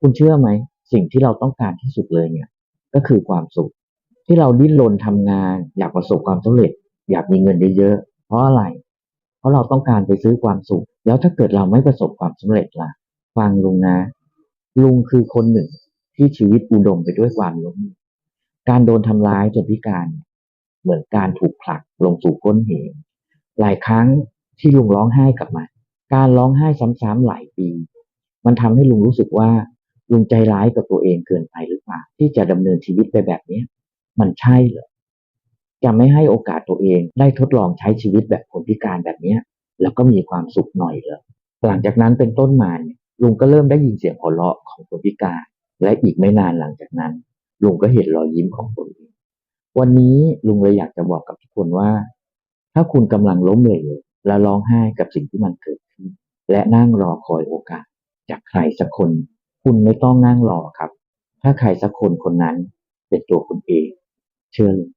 คุณเชื่อไหม สิ่งที่เราต้องการที่สุดเลยเนี่ย ก็คือความสุข ที่เราดิ้นรนทำงาน อยากประสบความสำเร็จ อยากมีเงินเยอะๆเพราะอะไร เพราะเราต้องการไปซื้อความสุข แล้วถ้าเกิดเราไม่ประสบความสำเร็จล่ะ ฟังลุงนะ ลุงคือคนหนึ่งที่ชีวิตอุดมไปด้วยความล้มเหลวการโดนทำร้ายจนพิการ เหมือนการถูกผลักลงสู่ก้นเหวหลายครั้งที่ลุงร้องไห้กลับมาการร้องไห้ซ้ำๆหลายปี มันทำให้ลุงรู้สึกว่า ลุงใจร้ายกับตัวเองเกินไปหรือเปล่าที่จะดำเนินชีวิตไปแบบเนี้ยมันใช่เหรอจะไม่ให้โอกาสตัวเองได้ทดลองใช้ชีวิตแบบคนพิการแบบเนี้ยแล้วก็มีความสุขหน่อยเหรอหลังจากนั้นเป็นต้นมาเนี่ยลุงก็เริ่มได้ยินเสียงหัวเราะของคนพิการ และอีกไม่นานหลังจากนั้น ลุงก็เห็นรอยยิ้มของตัวเองวันนี้ลุงเลยอยากจะบอกกับทุกคนว่า ถ้าคุณกำลังล้มเหลวและร้องไห้กับสิ่งที่มันเกิดขึ้น และนั่งรอคอยโอกาส จากใครสักคน คุณไม่ต้องนั่งรอครับ ถ้าใครสักคนคนนั้นเป็นตัวคุณเอง เชื่อเลย